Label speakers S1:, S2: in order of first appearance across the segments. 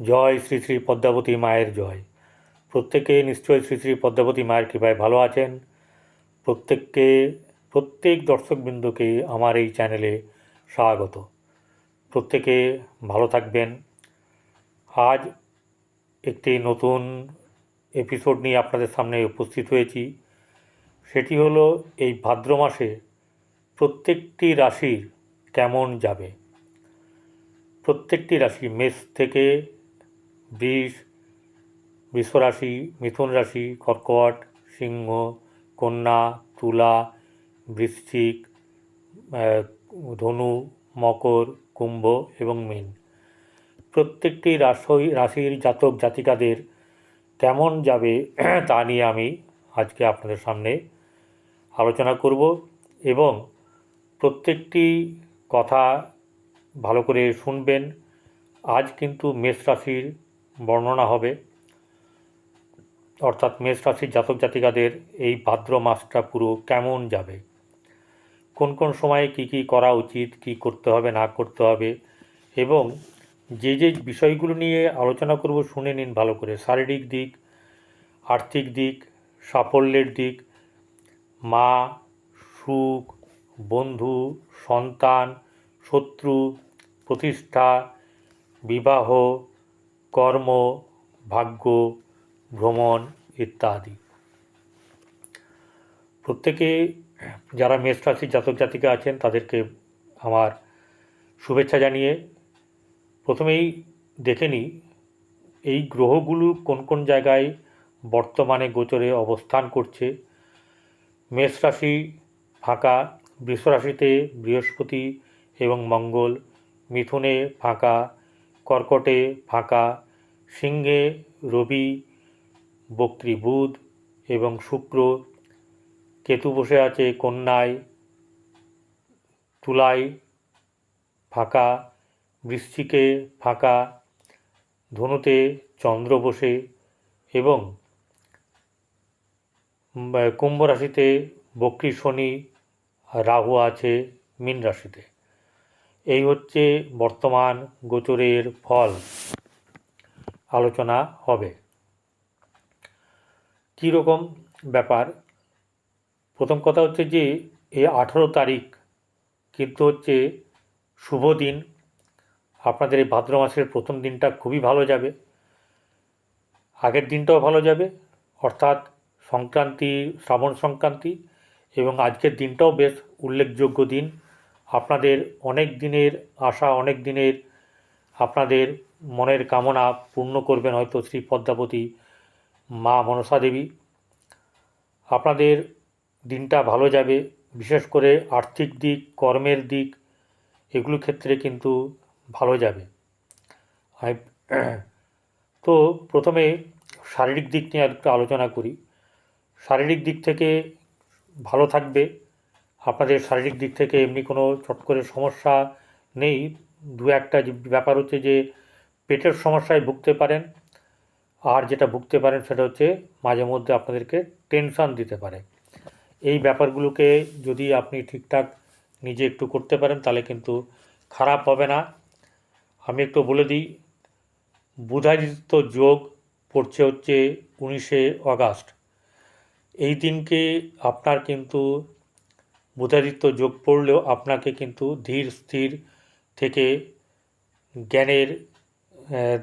S1: জয় শ্রী শ্রী পদ্মাবতী মায়ের জয়। প্রত্যেকে নিশ্চয়ই শ্রী শ্রী পদ্মাবতী মায়ের কৃপায় ভালো আছেন। প্রত্যেককে, প্রত্যেক দর্শকবৃন্দকে আমার এই চ্যানেলে স্বাগত। প্রত্যেকে ভালো থাকবেন। আজ একটি নতুন এপিসোড নিয়ে আপনাদের সামনে উপস্থিত হয়েছি। সেটি হলো এই ভাদ্র মাসে প্রত্যেকটি রাশির কেমন যাবে। প্রত্যেকটি রাশি মেষ থেকে বৃষ বৃষরাশি মিথুন রাশি, কর্কট, সিংহ, কন্যা, তুলা, বৃশ্চিক ধনু, মকর, কুম্ভ এবং মীন। প্রত্যেকটি রাশি, রাশির জাতক জাতিকাদের কেমন যাবে তা নিয়ে আমি আজকে আপনাদের সামনে আলোচনা করব এবং প্রত্যেকটি কথা ভালো করে শুনবেন। আজ কিন্তু মেষ রাশির বর্ণনা হবে। অর্থাৎ মেষ রাশির জাতক জাতিকাদের এই ভাদ্র মাসটা পুরো কেমন যাবে? কোন কোন সময়ে কি কি করা উচিত, কি করতে হবে, না করতে হবে? এবং যে যে বিষয়গুলো নিয়ে আলোচনা করব শুনে নিন ভালো করে। শারীরিক দিক, আর্থিক দিক, সাফল্যের দিক, মা, সুখ, বন্ধু, সন্তান, শত্রু, প্রতিষ্ঠা, বিবাহ কর্ম, ভাগ্য, ভ্রমণ ইত্যাদি। প্রত্যেকে যারা মেষ রাশির জাতক জাতিকা আছেন, তাদেরকে আমার শুভেচ্ছা জানিয়ে প্রথমেই দেখে নিই, এই গ্রহগুলো কোন কোন জায়গায় বর্তমানে গোচরে অবস্থান করছে? মেষ রাশি ফাঁকা বৃষ রাশিতে বৃহস্পতি এবং মঙ্গল, মিথুনে ফাঁকা কর্কটে ফাঁকা, সিংহে রবি, বক্রী বুধ এবং শুক্র। কেতু বসে আছে কন্যায়, তুলায় ফাঁকা, বৃশ্চিকে ফাঁকা, ধনুতে চন্দ্র বসে এবং কুম্ভ রাশিতে বক্রী শনি, রাহু আছে, মীন রাশিতে। এই হচ্ছে বর্তমান গোচরের ফল। আলোচনা হবে। কী রকম ব্যাপার? প্রথম কথা হচ্ছে যে, এই আঠেরো তারিখ কিন্তু হচ্ছে শুভ দিন। আপনাদের এই ভাদ্র মাসের প্রথম দিনটা খুবই ভালো যাবে। আগের দিনটাও ভালো যাবে। অর্থাৎ সংক্রান্তি, শ্রাবণ সংক্রান্তি এবং আজকের দিনটাও বেশ উল্লেখযোগ্য দিন। আপনাদের অনেক দিনের আশা, অনেক দিনের আপনাদের মনের কামনা পূর্ণ করবেন হয়তো শ্রী পদ্মাবতী মা মনসা দেবী। আপনাদের দিনটা ভালো যাবে, বিশেষ করে আর্থিক দিক, কর্মের দিক, এগুলো ক্ষেত্রে কিন্তু ভালো যাবে। তো প্রথমে শারীরিক দিক নিয়ে একটু আলোচনা করি। শারীরিক দিক থেকে ভালো থাকবে আপনাদের শারীরিক দিক থেকে এমনি কোনো চট করে সমস্যা নেই। দু একটা ব্যাপার হচ্ছে যে, পেটের সমস্যায় ভুগতে পারেন। আর যেটা ভুগতে পারেন সেটা হচ্ছে মাঝে মধ্যে আপনাদেরকে টেনশান দিতে পারে। এই ব্যাপারগুলোকে যদি আপনি ঠিকঠাক নিজে একটু করতে পারেন, তাহলে কিন্তু খারাপ হবে না। আমি একটু বলে দিই, বুধাদিত্য যোগ পড়ছে হচ্ছে উনিশে অগাস্ট। এই দিনকে আপনার কিন্তু বুধাদিত্য যোগ পড়লেও আপনাকে কিন্তু ধীর, স্থির থেকে জ্ঞানের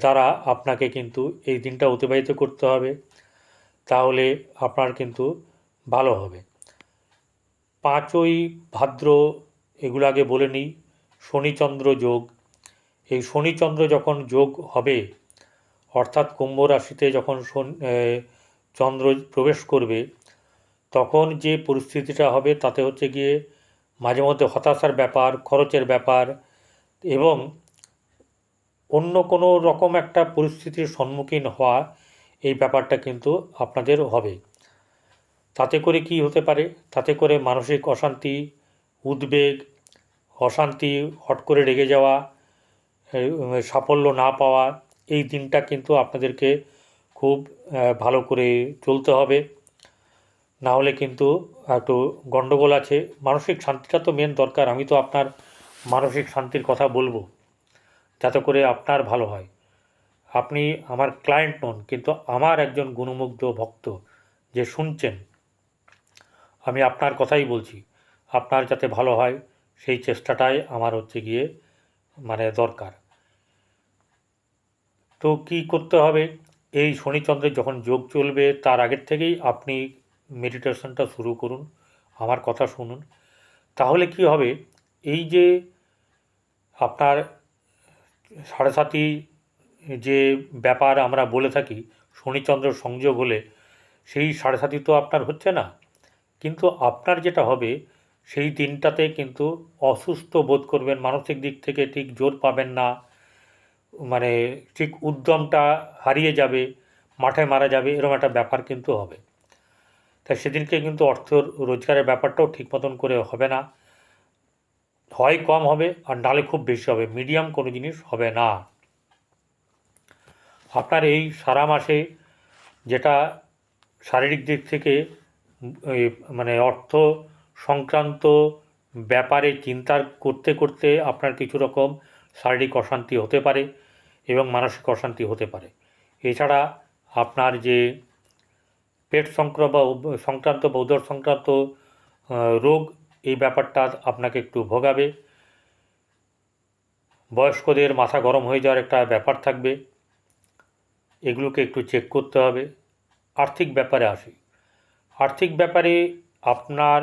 S1: দ্বারা আপনাকে কিন্তু এই দিনটা অতিবাহিত করতে হবে। তাহলে আপনার কিন্তু ভালো হবে। পাঁচই ভাদ্র এগুলো আগে বলে নিই। শনিচন্দ্র যোগ। এই শনিচন্দ্র যখন যোগ হবে, অর্থাৎ কুম্ভ রাশিতে যখন চন্দ্র প্রবেশ করবে তখন যে পরিস্থিতিটা হবে তাতে হচ্ছে গিয়ে মাঝে মধ্যে হতাশার ব্যাপার, খরচের ব্যাপার এবং অন্য কোনো রকম একটা পরিস্থিতির সম্মুখীন হওয়া এই ব্যাপারটা কিন্তু আপনাদের হবে। তাতে করে কি হতে পারে? তাতে করে মানসিক অশান্তি, উদ্বেগ, অশান্তি হট করে রেগে যাওয়া সাফল্য না পাওয়া, এই দিনটা কিন্তু আপনাদেরকে খুব ভালো করে চলতে হবে। না হলে কিন্তু একটু গণ্ডগোল আছে। মানসিক শান্তিটা তো মেন দরকার, আমি তো আপনার মানসিক শান্তির কথা বলব, যাতে করে আপনার ভালো হয়। আপনি আমার ক্লায়েন্ট নন, কিন্তু আমার একজন গুণমুগ্ধ ভক্ত যে শুনছেন, আমি আপনার কথাই বলছি, আপনার যাতে ভালো হয়, সেই চেষ্টাটাই আমার হচ্ছে গিয়ে মানে দরকার। তো কি করতে হবে? এই শনিচন্দ্রের যখন যোগ চলবে, তার আগের থেকেই আপনি মেডিটেশনটা শুরু করুন, আমার কথা শুনুন। তাহলে কি হবে? এই যে আপনার সাড়ে সাতি যে ব্যাপার আমরা বলে থাকি, শনিচন্দ্র সংযোগ হলে সেই সাড়ে সাতি তো আপনার হচ্ছে না। কিন্তু আপনার যেটা হবে, সেই দিনটাতে কিন্তু অসুস্থ বোধ করবেন, মানসিক দিক থেকে ঠিক জোর পাবেন না। মানে ঠিক উদ্যমটা হারিয়ে যাবে, মাঠে মারা যাবে, এরকম একটা ব্যাপার কিন্তু হবে। তাই সেদিনকে কিন্তু অর্থ রোজগারের ব্যাপারটাও ঠিক মতন করে হবে না। হয় কম হবে আর নালে খুব বেশি হবে। মিডিয়াম কোনো জিনিস হবে না। আপনার এই সারা মাসে যেটা শারীরিক দিক থেকে মানে অর্থ সংক্রান্ত ব্যাপারে চিন্তা করতে করতে আপনার কিছু রকম শারীরিক অশান্তি হতে পারে এবং মানসিক অশান্তি হতে পারে। এছাড়া আপনার যে পেট সংক্রান্ত বা উদর সংক্রান্ত রোগ, এই ব্যাপারটা আপনাকে একটু ভোগাবে। বয়স্কদের মাথা গরম হয়ে যাওয়ার একটা ব্যাপার থাকবে। এগুলোকে একটু চেক করতে হবে। আর্থিক ব্যাপারে আসি। আর্থিক ব্যাপারে আপনার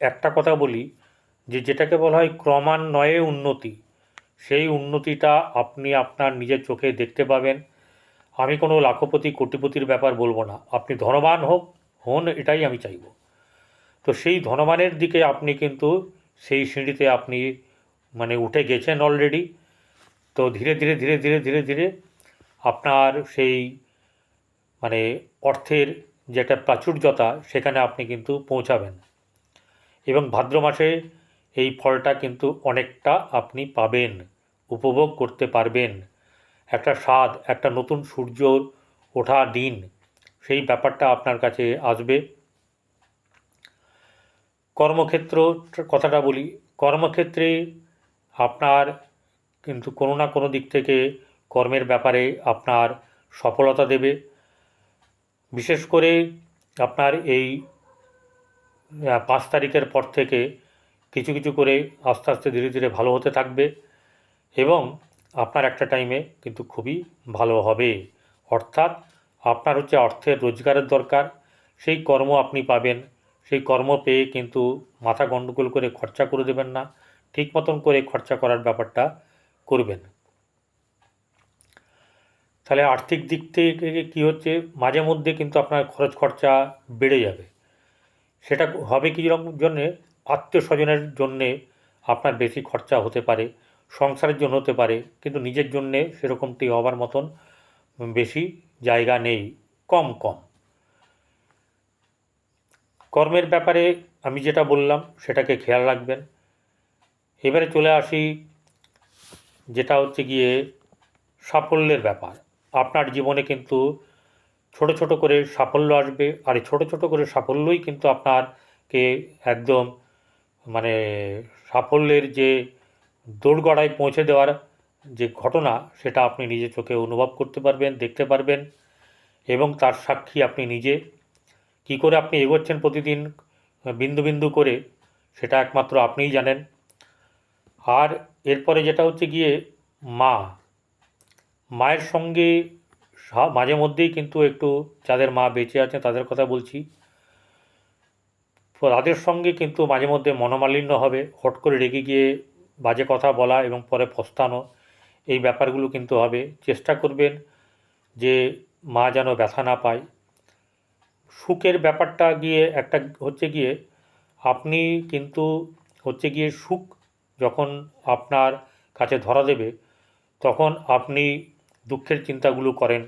S1: একটা কথা বলি যে, যেটাকে বলা হয় ক্রমান্বয়ে উন্নতি। সেই উন্নতিটা আপনি আপনার নিজের চোখে দেখতে পাবেন। আমি কোনো লাখপতি, কোটিপতির ব্যাপার বলব না। আপনি ধনবান হোক, হন, এটাই আমি চাইব। তো সেই ধনবানের দিকে আপনি কিন্তু সেই সিঁড়িতে আপনি মানে উঠে গেছেন অলরেডি তো ধীরে ধীরে ধীরে ধীরে ধীরে ধীরে আপনার সেই মানে অর্থের যেটা প্রাচুর্যতা, সেখানে আপনি কিন্তু পৌঁছাবেন। এবং ভাদ্র মাসে এই ফলটা কিন্তু অনেকটা আপনি পাবেন, উপভোগ করতে পারবেন। একটা স্বাদ, একটা নতুন সূর্য ওঠা দিন, সেই ব্যাপারটা আপনার কাছে আসবে। কর্মক্ষেত্র, কথাটা বলি, কর্মক্ষেত্রে আপনার কিন্তু কোনো না কোনো দিক থেকে কর্মের ব্যাপারে আপনার সফলতা দেবে। বিশেষ করে আপনার এই পাঁচ তারিখের পর থেকে কিছু কিছু করে আস্তে আস্তে ধীরে ধীরে ভালো হতে থাকবে এবং আপনার একটা টাইমে কিন্তু খুবই ভালো হবে। অর্থাৎ আপনার হচ্ছে অর্থের রোজগারের দরকার, সেই কর্ম আপনি পাবেন। সেই কর্ম পেয়ে কিন্তু মাথা গণ্ডগোল করে খরচা করে দেবেন না, ঠিক মতন করে খরচা করার ব্যাপারটা করবেন। তাহলে আর্থিক দিক থেকে কী হচ্ছে, মাঝে মধ্যে কিন্তু আপনার খরচ খরচা বেড়ে যাবে। সেটা হবে কী জন্যে? আত্মীয় স্বজনের জন্যে আপনার বেশি খরচা হতে পারে। সংসারের জন্য হতে পারে, কিন্তু নিজের জন্যে সেরকমটি হবার মতন বেশি জায়গা নেই, কম কম। কর্মের ব্যাপারে আমি যেটা বললাম, সেটাকে খেয়াল রাখবেন। এবারে চলে আসি, যেটা হচ্ছে গিয়ে সাফল্যের ব্যাপার। আপনার জীবনে কিন্তু ছোট ছোট করে সাফল্য আসবে, আর এই ছোট ছোট করে সাফল্যই কিন্তু আপনারকে একদম মানে সাফল্যের যে দোরগড়ায় পৌঁছে দেওয়ার যে ঘটনা, সেটা আপনি নিজের চোখে অনুভব করতে পারবেন, দেখতে পারবেন এবং তার সাক্ষী আপনি নিজে। কী করে আপনি এগোচ্ছেন প্রতিদিন, বিন্দু বিন্দু করে, সেটা একমাত্র আপনিই জানেন। আর এরপরে যেটা হচ্ছে গিয়ে, মা। মায়ের সঙ্গে মাঝে মধ্যেই কিন্তু একটু যাদের মা বেঁচে আছেন, তাদের কথা বলছি। তাদের সঙ্গে কিন্তু মাঝে মধ্যে মনোমালিন্য হবে। হট করে রেগে গিয়ে বাজে কথা বলা এবং পরে পস্তানো এই ব্যাপারগুলো কিন্তু হবে। চেষ্টা করবেন যে মা যেন ব্যথা না পায়। সুখের ব্যাপারটা গিয়ে একটা হচ্ছে গিয়ে আপনি কিন্তু হচ্ছে গিয়ে সুখ যখন আপনার কাছে ধরা দেবে, তখন আপনি দুঃখের চিন্তাগুলো করেন।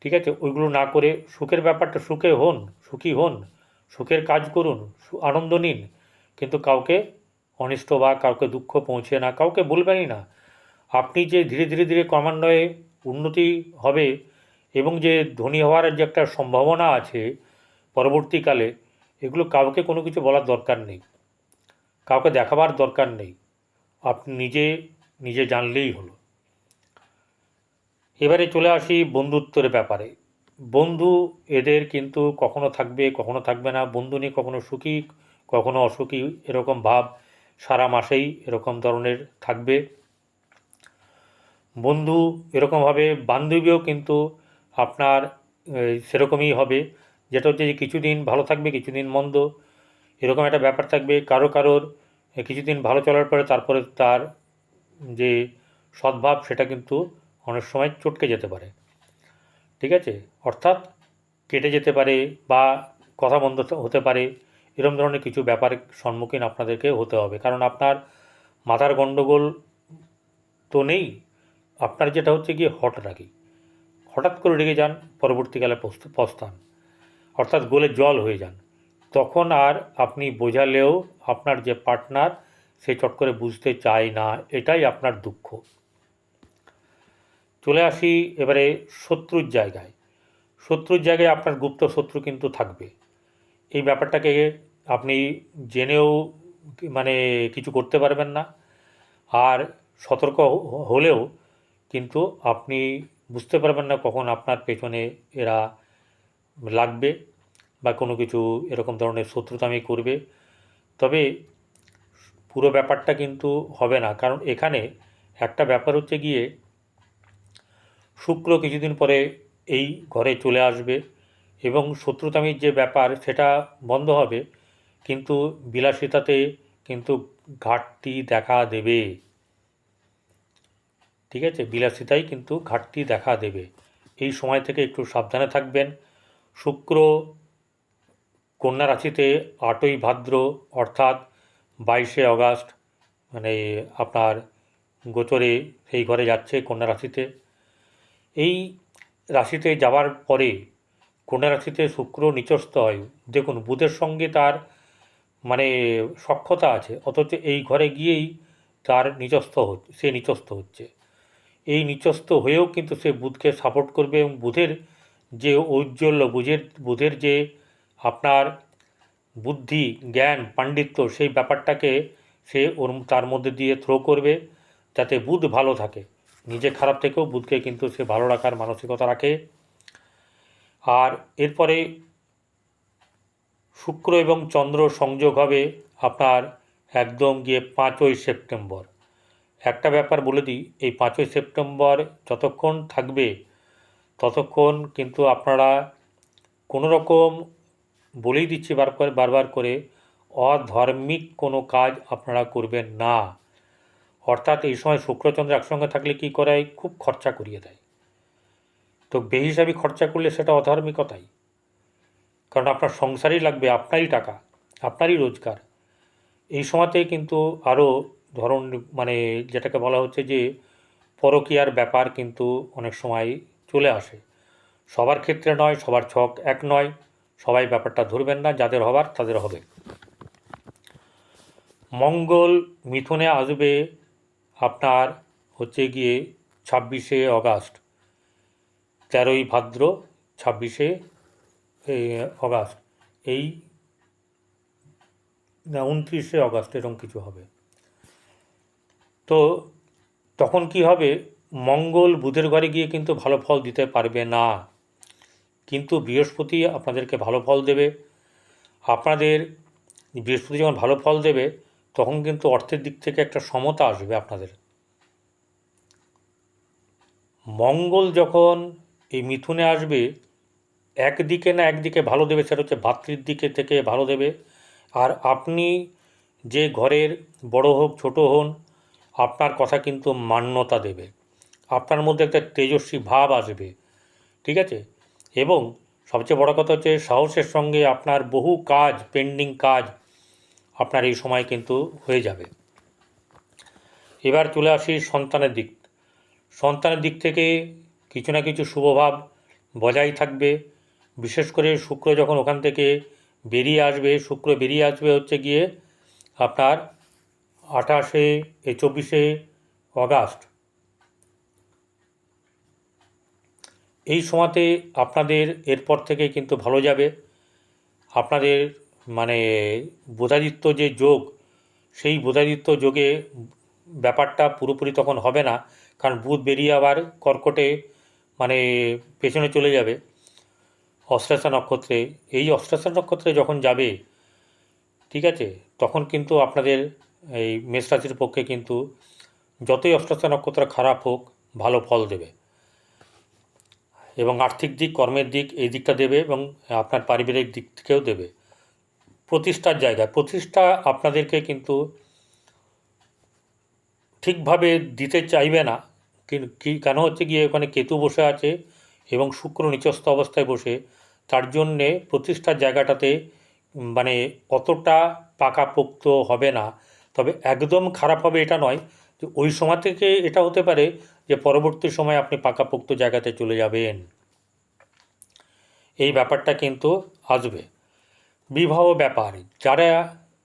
S1: ঠিক আছে? ওইগুলো না করে সুখের ব্যাপারটা, সুখে হন, সুখী হন, সুখের কাজ করুন আনন্দ নিন। কিন্তু কাউকে অনিষ্ট বা কাউকে দুঃখ পৌঁছে না, কাউকে বলবেনই না। আপনি যে ধীরে ধীরে ধীরে ক্রমান্বয়ে উন্নতি হবে এবং যে ধনী হওয়ার যে একটা সম্ভাবনা আছে পরবর্তীকালে, এগুলো কাউকে কোনো কিছু বলার দরকার নেই। কাউকে দেখাবার দরকার নেই। আপনি নিজে নিজে জানলেই হলো। এবারে চলে আসি বন্ধুত্বের ব্যাপারে। বন্ধু এদের কিন্তু কখনো থাকবে কখনো থাকবে না। বন্ধু নিয়ে কখনো সুখী, কখনো অসুখী, এরকম ভাব। সারা মাসেই এরকম ধরনের থাকবে। বন্ধু এরকমভাবে, বান্ধবীও কিন্তু আপনার সেরকমই হবে। যেটা হচ্ছে যে কিছুদিন ভালো থাকবে, কিছুদিন মন্দ, এরকম একটা ব্যাপার থাকবে। কারও কারোর কিছুদিন ভালো চলার পরে তারপরে তার যে সদ্ভাব, সেটা কিন্তু অনেক সময় চটকে যেতে পারে। ঠিক আছে? অর্থাৎ কেটে যেতে পারে বা কথা বন্ধ হতে পারে। এরকম ধরনের কিছু ব্যাপারের সম্মুখীন আপনাদেরকে হতে হবে। কারণ আপনার মাথার গণ্ডগোল তো নেই। আপনার যেটা হচ্ছে গিয়ে হট রাখি হঠাৎ করে রেগে যান, পরবর্তীকালে পস্ত- পস্তান। অর্থাৎ গোলে জল হয়ে যান। তখন আর আপনি বোঝালেও আপনার যে পার্টনার, সে চট করে বুঝতে চায় না, এটাই আপনার দুঃখ। চলে আসি এবারে শত্রুর জায়গায়। শত্রুর জায়গায় আপনার গুপ্ত শত্রু কিন্তু থাকবে। এই ব্যাপারটাকে আপনি জেনেও মানে কিছু করতে পারবেন না। আর সতর্ক হলেও কিন্তু আপনি বুঝতে পারবেন না কখন আপনার পেছনে এরা লাগবে বা কোনো কিছু এরকম ধরনের শত্রুতামি করবে। তবে পুরো ব্যাপারটা কিন্তু হবে না। কারণ এখানে একটা ব্যাপার হচ্ছে গিয়ে, শুক্র কিছুদিন পরে এই ঘরে চলে আসবে এবং শত্রুতামির যে ব্যাপার, সেটা বন্ধ হবে। কিন্তু বিলাসিতাতে কিন্তু ঘাটতি দেখা দেবে। ঠিক আছে? বিলাসিতাই কিন্তু ঘাটতি দেখা দেবে। এই সময় থেকে একটু সাবধানে থাকবেন। শুক্র কন্যা রাশিতে আটই ভাদ্র অর্থাৎ বাইশে অগাস্ট মানে আপনার গোচরে সেই ঘরে যাচ্ছে কন্যা রাশিতে। এই রাশিতে যাওয়ার পরে কন্যা রাশিতে শুক্র নিচস্থ হয়। দেখুন, বুধের সঙ্গে তার মানে সক্ষতা আছে, অথচ এই ঘরে গিয়েই তার নিচস্থ হচ্ছে, সে নিচস্থ হচ্ছে। এই নিচস্থ হয়েও কিন্তু সে বুধকে সাপোর্ট করবে এবং বুধের যে ঔজ্জ্বল্য, বুঝের, বুধের যে আপনার বুদ্ধি, জ্ঞান, পাণ্ডিত্য, সেই ব্যাপারটাকে সে ওর তার মধ্যে দিয়ে থ্রো করবে যাতে বুধ ভালো থাকে। নিজে খারাপ থেকেও বুধকে কিন্তু সে ভালো রাখার মানসিকতা রাখে। আর এরপরে শুক্র এবং চন্দ্র সংযোগ হবে আপনার একদম গিয়ে পাঁচই সেপ্টেম্বর। একটা ব্যাপার বলে দিই, এই পাঁচই সেপ্টেম্বর যতক্ষণ থাকবে, ততক্ষণ কিন্তু আপনারা কোনো রকম বলেই দিচ্ছি বারবার বারবার করে অধার্মিক কোনো কাজ আপনারা করবেন না। অর্থাৎ এই সময় শুক্রচন্দ্র একসঙ্গে থাকলে কি করায়? খুব খরচা করিয়ে দেয়। তো বেহিসাবি খরচা করলে সেটা অধার্মিকতাই। কারণ আপনার সংসারই লাগবে, আপনারই টাকা, আপনারই রোজগার। এই সময়তে কিন্তু আরও ধরন মানে যেটাকে বলা হচ্ছে যে পরকীয়ার ব্যাপার কিন্তু অনেক সময় চলে আসে। সবার ক্ষেত্রে নয়, সবার ছক এক নয়, সবাই ব্যাপারটা ধরবেন না, যাদের হবার তাদের হবে। মঙ্গল মিথুনে আসবে আপনার হচ্ছে গিয়ে ছাব্বিশে অগাস্ট, তেরোই ভাদ্র, ছাব্বিশে এই অগাস্ট। এই না, উনত্রিশে অগাস্ট এরকম কিছু হবে। তো তখন কি হবে? মঙ্গল বুধের ঘরে গিয়ে কিন্তু ভালো ফল দিতে পারবে না। কিন্তু বৃহস্পতি আপনাদেরকে ভালো ফল দেবে। আপনাদের বৃহস্পতি যখন ভালো ফল দেবে, তখন কিন্তু অর্থের দিক থেকে একটা সমতা আসবে আপনাদের। মঙ্গল যখন এই মিথুনে আসবে একদিকে না একদিকে ভালো দেবে সেটা হচ্ছে ভাতৃর দিকে থেকে ভালো দেবে। আর আপনি যে ঘরের বড় হোক, ছোট হন, আপনার কথা কিন্তু মান্যতা দেবে। আপনার মধ্যে একটা তেজস্বী ভাব আসবে, ঠিক আছে? এবং সবচেয়ে বড় কথা হচ্ছে সাহসের সঙ্গে আপনার বহু কাজ, পেন্ডিং কাজ আপনার এই সময় কিন্তু হয়ে যাবে। এবার চলে আসি সন্তানের দিক। সন্তানের দিক থেকে কিছু না কিছু শুভভাব বজায় থাকবে। বিশেষ করে শুক্র যখন ওখান থেকে বেরিয়ে আসবে, শুক্র বেরিয়ে আসবে হচ্ছে গিয়ে আপনার আঠাশে, এই চব্বিশে অগাস্ট এই সময়তে আপনাদের এরপর থেকে কিন্তু ভালো যাবে। আপনাদের মানে বোধাদিত্য যে যোগ, সেই বোধাদিত্য যোগে ব্যাপারটা পুরোপুরি তখন হবে না, কারণ বুধ বেরিয়ে আবার কর্কটে মানে পেছনে চলে যাবে। অশ্লেষা নক্ষত্রে, এই অশ্লেষা নক্ষত্রে যখন যাবে, ঠিক আছে, তখন কিন্তু আপনাদের এই মেষ রাশির পক্ষে কিন্তু যতই অশ্লেষা নক্ষত্র খারাপ হোক, ভালো ফল দেবে। এবং আর্থিক দিক, কর্মের দিক, এই দিকটা দেবে এবং আপনার পারিবারিক দিক থেকেও দেবে। প্রতিষ্ঠার জায়গা, প্রতিষ্ঠা আপনাদেরকে কিন্তু ঠিকভাবে দিতে চাইবে না। কেন হচ্ছে গিয়ে ওখানে কেতু বসে আছে এবং শুক্র নিচস্থ অবস্থায় বসে তার জন্যে প্রতিষ্ঠার জায়গাটাতে মানে অতটা পাকাপোক্ত হবে না। তবে একদম খারাপ হবে এটা নয় যে ওই সময় থেকে এটা হতে পারে যে পরবর্তী সময় আপনি পাকাপোক্ত জায়গাতে চলে যাবেন। এই ব্যাপারটা কিন্তু আসবে। বিবাহ ব্যাপার, যারা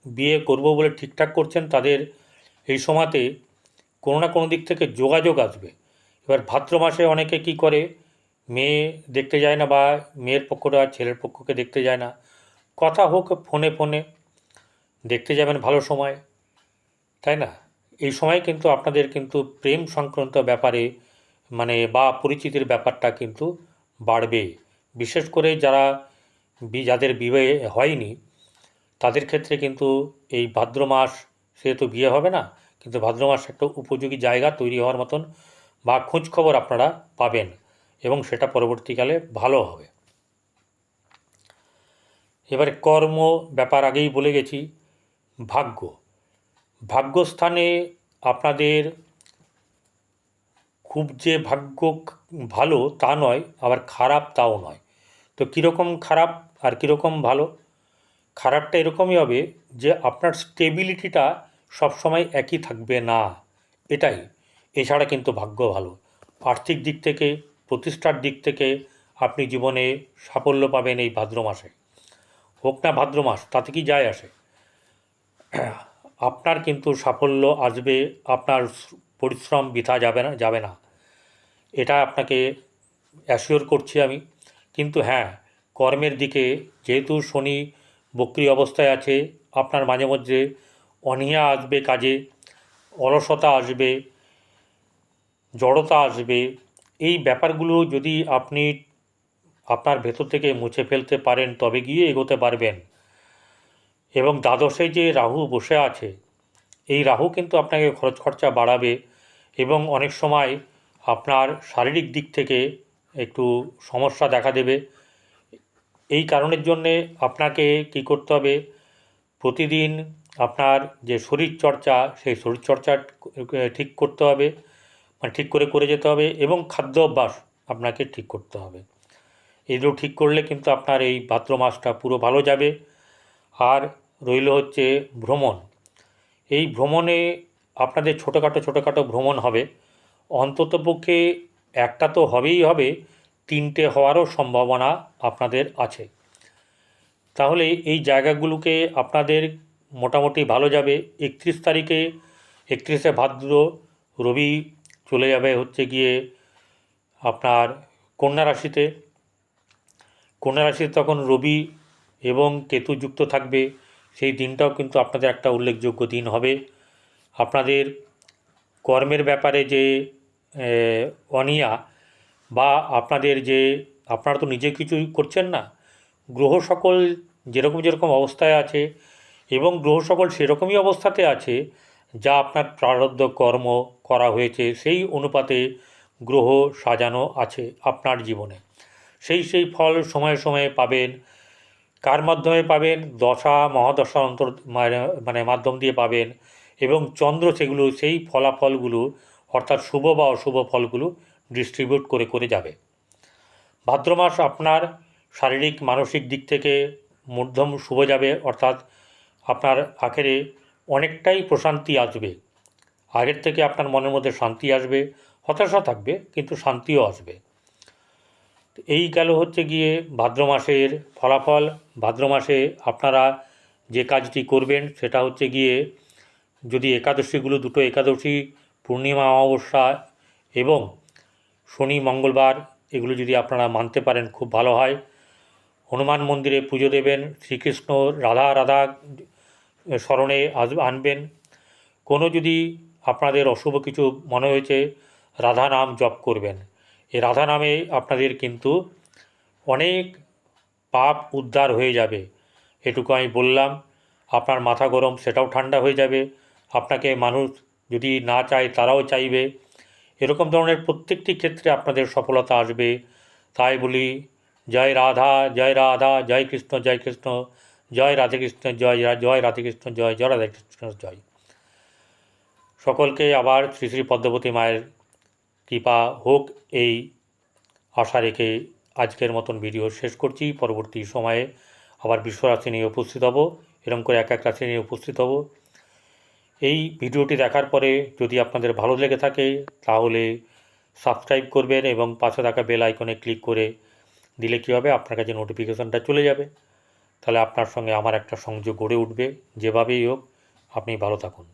S1: বিয়ে করব বলে ঠিকঠাক করছেন তাদের এই সময়তে কোনো না কোনো দিক থেকে যোগাযোগ আসবে। এবার ভাদ্র মাসে অনেকে কি করে মেয়ে দেখতে যায় না বা মেয়ের পক্ষটা ছেলের পক্ষকে দেখতে যায় না। কথা হোক ফোনে ফোনে। দেখতে যাবেন ভালো সময়। তাই না? এই সময় কিন্তু আপনাদের কিন্তু প্রেম সংক্রান্ত ব্যাপারে মানে বা পরিচিতির ব্যাপারটা কিন্তু বাড়বে। বিশেষ করে যারা যাদের বিয়ে হয়নি, তাদের ক্ষেত্রে কিন্তু এই ভাদ্র মাস, সেহেতু বিয়ে হবে না, কিন্তু ভাদ্র মাস একটা উপযোগী জায়গা তৈরি হওয়ার মতন বা খোঁজ খবর আপনারা পাবেন। এবং সেটা পরবর্তীকালে ভালো হবে। এবারে কর্ম ব্যাপার আগেই বলে গেছি, ভাগ্য। ভাগ্যস্থানে আপনাদের খুব যে ভাগ্য ভালো তা নয়, আবার খারাপ তাও নয়। তো কীরকম খারাপ আর কীরকম ভালো? খারাপটা এরকমই হবে যে আপনার স্টেবিলিটিটা সবসময় একই থাকবে না। এটাই। এছাড়া কিন্তু ভাগ্য ভালো। আর্থিক দিক থেকে প্রতিষ্ঠার দিক থেকে আপনি জীবনে সাফল্য পাবেন এই ভাদ্র মাসে। হোক না ভাদ্র মাস, তাতে কি যায় আসে? আপনার কিন্তু সাফল্য আসবে, আপনার পরিশ্রম বৃথা যাবে না যাবে না। এটা আপনাকে অ্যাসিওর করছি আমি। কিন্তু হ্যাঁ কর্মের দিকে যেহেতু শনি বক্রি অবস্থায় আছে, আপনার মাঝে মধ্যে অনীহা আসবে কাজে, অলসতা আসবে, জড়তা আসবে এই ব্যাপারগুলো যদি আপনি আপনার ভেতর থেকে মুছে ফেলতে পারেন, তবে গিয়ে এগোতে পারবেন। এবং দ্বাদশে যে রাহু বসে আছে, এই রাহু কিন্তু আপনাকে খরচ খরচা বাড়াবে এবং অনেক সময় আপনার শারীরিক দিক থেকে একটু সমস্যা দেখা দেবে। এই কারণের জন্যে আপনাকে কী করতে হবে, প্রতিদিন আপনার যে শরীরচর্চা, সেই শরীরচর্চা ঠিক করতে হবে। ঠিক করে করে যেতে হবে এবং খাদ্য অভ্যাস আপনাকে ঠিক করতে হবে। এগুলো ঠিক করলে কিন্তু আপনার এই ভাদ্র মাসটা পুরো ভালো যাবে। আর রইল হচ্ছে ভ্রমণ। এই ভ্রমণে আপনাদের ছোটোখাটো ছোটোখাটো ভ্রমণ হবে। অন্ততপক্ষে একটা তো হবেই হবে, তিনটে হওয়ারও সম্ভাবনা আপনাদের আছে। তাহলে এই জায়গাগুলোকে আপনাদের মোটামুটি ভালো যাবে। একত্রিশ তারিখে একত্রিশে ভাদ্র রবি চলে যাবে হচ্ছে গিয়ে আপনার কন্যা রাশিতে। কন্যা রাশিতে তখন রবি এবং কেতু যুক্ত থাকবে। সেই দিনটাও কিন্তু আপনাদের একটা উল্লেখযোগ্য দিন হবে। আপনাদের কর্মের ব্যাপারে যে অনিয়া বা আপনাদের যে, আপনারা তো নিজে কিছুই করছেন না। গ্রহ সকল যেরকম যেরকম অবস্থায় আছে এবং গ্রহ সকল সেরকমই অবস্থাতে আছে। যা আপনার প্রারব্ধ কর্ম করা হয়েছে, সেই অনুপাতে গ্রহ সাজানো আছে আপনার জীবনে। সেই সেই ফল সময়ে সময়ে পাবেন, কার মাধ্যমে পাবেন? দশা, মহাদশা অন্তর মানে- মাধ্যম দিয়ে পাবেন এবং চন্দ্র সেগুলো, সেই ফলাফলগুলো, অর্থাৎ শুভ বা অশুভ ফলগুলো ডিস্ট্রিবিউট করে করে যাবে। ভাদ্র মাস আপনার শারীরিক, মানসিক দিক থেকে মধ্যম শুভ যাবে, অর্থাৎ আপনার আখেরে অনেকটাই প্রশান্তি আসবে। আগের থেকে আপনার মনের মধ্যে শান্তি আসবে, হতাশা থাকবে, কিন্তু শান্তিও আসবে। এই গেল হচ্ছে গিয়ে ভাদ্র মাসের ফলাফল। ভাদ্র মাসে আপনারা যে কাজটি করবেন, সেটা হচ্ছে গিয়ে যদি একাদশীগুলো দুটো একাদশী, পূর্ণিমা, অমাবস্যা এবং শনি, মঙ্গলবার, এগুলো যদি আপনারা মানতে পারেন, খুব ভালো হয়। হনুমান মন্দিরে পুজো দেবেন, শ্রীকৃষ্ণ, রাধা রাধা স্মরণে আস আনবেন। কোনো যদি আপনাদের অশুভ কিছু মনে হয়েছে, রাধা নাম জপ করবেন। এই রাধা নামে আপনাদের কিন্তু অনেক পাপ উদ্ধার হয়ে যাবে। এটুকু আমি বললাম, আপনার মাথা গরম, সেটাও ঠান্ডা হয়ে যাবে। আপনাকে মানুষ যদি না চায়, তারাও চাইবে। এরকম ধরনের প্রত্যেকটি ক্ষেত্রে আপনাদের সফলতা আসবে। তাই বলি, জয় রাধা জয় রাধা, জয় কৃষ্ণ জয় কৃষ্ণ। জয় রাধেকৃষ্ণ জয় জয় রাধেকৃষ্ণ জয় জয় রাধেকৃষ্ণ জয়। সকলকে আবার শ্রী শ্রী পদ্মবতী মায়ের কৃপা হোক এই আশা রেখে আজকের মতন ভিডিও শেষ করছি। পরবর্তী সময়ে আবার বিশ্বরাশি নিয়ে উপস্থিত হব। এরকম করে এক এক রাশি নিয়ে উপস্থিত হব। এই ভিডিওটি দেখার পরে যদি আপনাদের ভালো লেগে থাকে, তাহলে সাবস্ক্রাইব করবেন এবং পাশে থাকা বেল আইকনে ক্লিক করে দিলে কী হবে? আপনার কাছে নোটিফিকেশানটা চলে যাবে। তাহলে আপনার সঙ্গে আমার একটা সংযোগ গড়ে উঠবে। যেভাবেই হোক আপনি ভালো থাকুন।